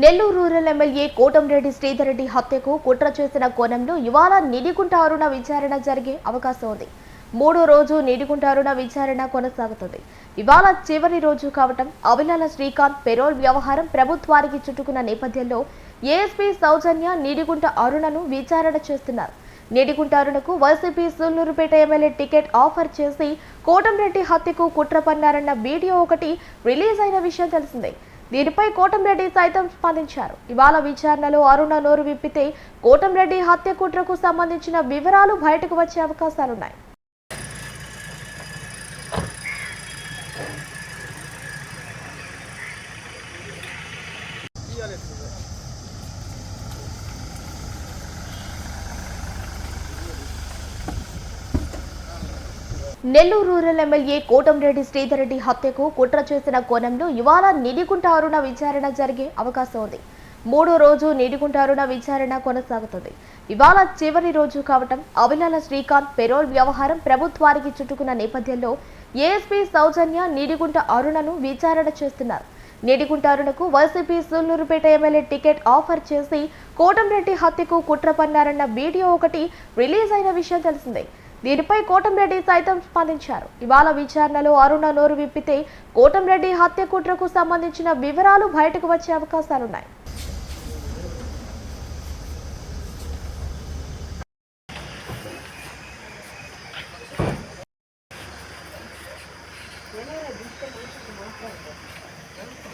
Nellore rural MLA Kotamreddy Sridhar Reddy హత్యకు కుట్ర చేసిన కోణంలో ఇవాళ నిడిగుంట అరుణ విచారణ జరిగే అవకాశం ఉంది. మూడో రోజు నిడిగుంట అరుణ విచారణ కొనసాగుతుంది. ఇవాళ చివరి రోజు కావటం అవిలాల శ్రీకాంత్ పెరోల్ వ్యవహారం ప్రభుత్వానికి చుట్టుకున్న నేపథ్యంలో ఏఎస్పీ సౌజన్య నిడిగుంట అరుణను విచారణ చేస్తున్నారు. Nidigunta అరుణకు YCP Sullurpeta MLA ticket offer చేసి కోటంరెడ్డి హత్యకు కుట్ర పన్నారన్న వీడియో ఒకటి రిలీజ్ అయిన విషయం తెలిసిందే. దీనిపై కోటంరెడ్డి సైతం స్పందించారు. ఇవాళ విచారణలో అరుణ నోరు విప్పితే కోటంరెడ్డి హత్య కుట్రకు సంబంధించిన వివరాలు బయటకు వచ్చే అవకాశాలున్నాయి. నెల్లూరు రూరల్ ఎమ్మెల్యే కోటంరెడ్డి శ్రీధర్ రెడ్డి హత్యకు కుట్ర చేసిన కోణంలో ఇవాళ నిడిగుంట అరుణ విచారణ జరిగే అవకాశం ఉంది. మూడో రోజు నిడిగుంట అరుణ విచారణ కొనసాగుతుంది. ఇవాళ చివరి రోజు కావటం అవిలాల శ్రీకాంత్ పెరోల్ వ్యవహారం ప్రభుత్వానికి చుట్టుకున్న నేపథ్యంలో ఏఎస్పీ సౌజన్య నిడిగుంట అరుణను విచారణ చేస్తున్నారు. Nidigunta అరుణకు YCP Sullurpeta MLA ticket offer చేసి కోటంరెడ్డి హత్యకు కుట్ర పన్నారన్న వీడియో ఒకటి రిలీజ్ అయిన విషయం తెలిసిందే. దీనిపై కోటంరెడ్డి సైతం స్పందించారు. ఇవాళ విచారణలో అరుణ నోరు విప్పితే కోటంరెడ్డి హత్య కుట్రకు సంబంధించిన వివరాలు బయటకు వచ్చే అవకాశాలున్నాయి.